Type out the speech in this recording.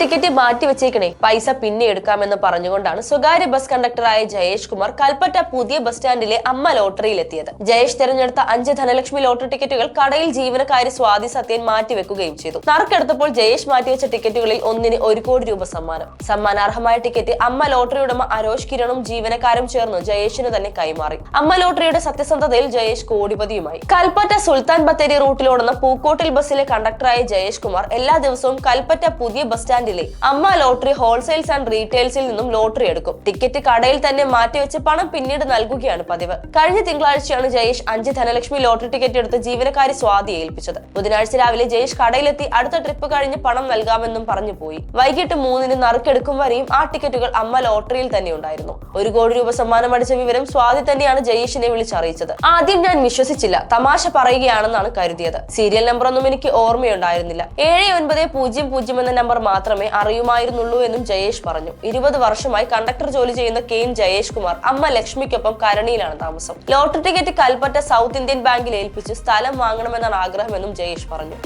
Ticket മാറ്റി വെച്ചേക്കണേ. പൈസ പിന്നെ എടുക്കാമെന്ന് പറഞ്ഞുകൊണ്ടാണ് സ്വകാര്യ ബസ് കണ്ടക്ടറായ ജയേഷ് കുമാർ കൽപ്പറ്റ പുതിയ ബസ് സ്റ്റാൻഡിലെ അമ്മ ലോട്ടറിയിൽ എത്തിയത് ജയേഷ് തെരഞ്ഞെടുത്ത അഞ്ച് ധനലക്ഷ്മി ലോട്ടറി ടിക്കറ്റുകൾ കടയിൽ ജീവനക്കാരി സ്വാതി സത്യൻ മാറ്റിവെക്കുകയും ചെയ്തു. നറുക്കെടുത്തപ്പോൾ ജയേഷ് മാറ്റിവെച്ച ടിക്കറ്റുകളിൽ ഒന്നിന് ഒരു കോടി രൂപ സമ്മാനം. സമ്മാനാർഹമായ ടിക്കറ്റ് അമ്മ ലോട്ടറി ഉടമ അരോഷ് കിരണും ജീവനക്കാരും ചേർന്ന് ജയേഷിന് തന്നെ കൈമാറി. അമ്മ ലോട്ടറിയുടെ സത്യസന്ധതയിൽ ജയേഷ് കോടിപതിയുമായി. കൽപ്പറ്റ സുൽത്താൻ ബത്തേരി റൂട്ടിലോടുന്ന പൂക്കോട്ടിൽ ബസ്സിലെ കണ്ടക്ടറായ ജയേഷ് കുമാർ എല്ലാ ദിവസവും കൽപ്പറ്റ പുതിയ ബസ് സ്റ്റാൻഡിലെ അമ്മ ലോട്ടറി ഹോൾസെയിൽസ് ആൻഡ് റീറ്റെയിൽസിൽ നിന്നും ലോട്ടറി എടുക്കും. ടിക്കറ്റ് കടയിൽ തന്നെ മാറ്റിവെച്ച് പണം പിന്നീട് നൽകുകയാണ് പതിവ്. കഴിഞ്ഞ തിങ്കളാഴ്ചയാണ് ജയേഷ് അഞ്ച് ധനലക്ഷ്മി ലോട്ടറി ടിക്കറ്റ് എടുത്ത് ജീവനക്കാരി സ്വാതി ഏൽപ്പിച്ചത്. ബുധനാഴ്ച രാവിലെ ജയേഷ് കടയിലെത്തി അടുത്ത ട്രിപ്പ് കഴിഞ്ഞ് പണം നൽകാമെന്നും പറഞ്ഞു പോയി. വൈകിട്ട് മൂന്നിന് നറുക്കെടുക്കും വരെയും ആ ടിക്കറ്റുകൾ അമ്മ ലോട്ടറിയിൽ തന്നെ ഉണ്ടായിരുന്നു. ഒരു കോടി രൂപ സമ്മാനം അടിച്ച വിവരം സ്വാതി തന്നെയാണ് ജയേഷിനെ വിളിച്ചറിയിച്ചത്. ആദ്യം ഞാൻ വിശ്വസിച്ചില്ല. തമാശ പറയുകയാണെന്നാണ് കരുതിയത്. സീരിയൽ നമ്പർ ഒന്നും എനിക്ക് ഓർമ്മയുണ്ടായിരുന്നില്ല. ഏഴ് ഒൻപത് പൂജ്യം പൂജ്യം എന്ന നമ്പർ മാത്രമേ അറിയുമായിരുന്നുള്ളൂ എന്നും ജയേഷ് പറഞ്ഞു. ഇരുപത് വർഷമായി കണ്ടക്ടർ ജോലി ചെയ്യുന്ന കെ എം ജയേഷ് കുമാർ അമ്മ ലക്ഷ്മിക്കൊപ്പം കരണിയിലാണ് താമസം. Lottery ticket Kalpetta South Indian ബാങ്കിൽ ഏൽപ്പിച്ച് സ്ഥലം വാങ്ങണമെന്നാണ് ആഗ്രഹമെന്നും ജയേഷ് പറഞ്ഞു.